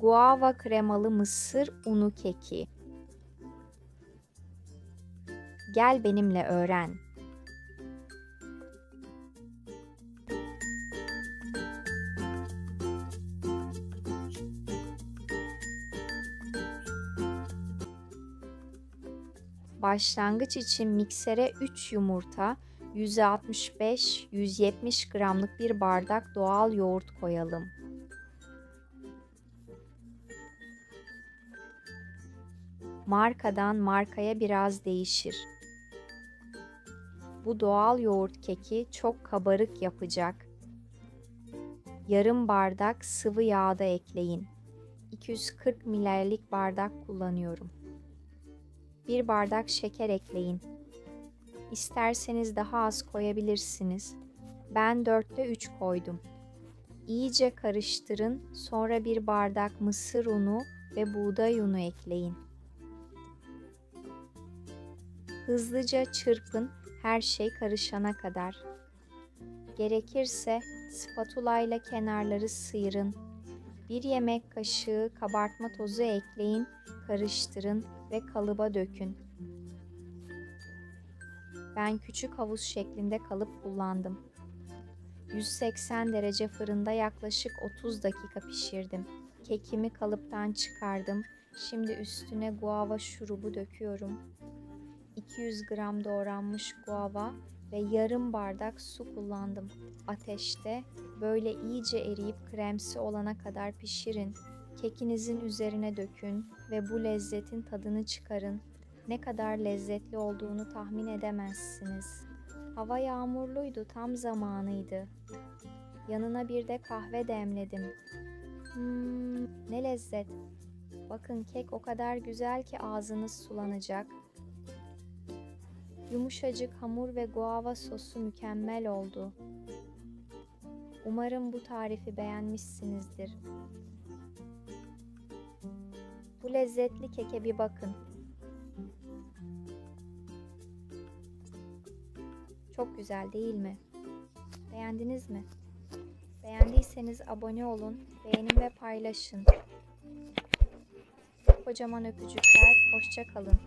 Guava kremalı mısır unu keki. Gel benimle öğren. Başlangıç için miksere 3 yumurta, 165-170 gramlık bir bardak doğal yoğurt koyalım. Markadan markaya biraz değişir. Bu doğal yoğurt keki çok kabarık yapacak. Yarım bardak sıvı yağ da ekleyin. 240 ml'lik bardak kullanıyorum. Bir bardak şeker ekleyin. İsterseniz daha az koyabilirsiniz. Ben dörtte 3 koydum. İyice karıştırın. Sonra bir bardak mısır unu ve buğday unu ekleyin. Hızlıca çırpın her şey karışana kadar. Gerekirse spatula ile kenarları sıyırın. Bir yemek kaşığı kabartma tozu ekleyin, karıştırın ve kalıba dökün. Ben küçük havuz şeklinde kalıp kullandım. 180 derece fırında yaklaşık 30 dakika pişirdim. Kekimi kalıptan çıkardım. Şimdi üstüne guava şurubu döküyorum. 200 gram doğranmış guava ve yarım bardak su kullandım. Ateşte böyle iyice eriyip kremsi olana kadar pişirin. Kekinizin üzerine dökün ve bu lezzetin tadını çıkarın. Ne kadar lezzetli olduğunu tahmin edemezsiniz. Hava yağmurluydu, tam zamanıydı. Yanına bir de kahve demledim. Hmm, ne lezzet. Bakın kek o kadar güzel ki ağzınız sulanacak. Yumuşacık hamur ve guava sosu mükemmel oldu. Umarım bu tarifi beğenmişsinizdir. Bu lezzetli keke bir bakın. Çok güzel değil mi? Beğendiniz mi? Beğendiyseniz abone olun, beğenin ve paylaşın. Kocaman öpücükler, hoşça kalın.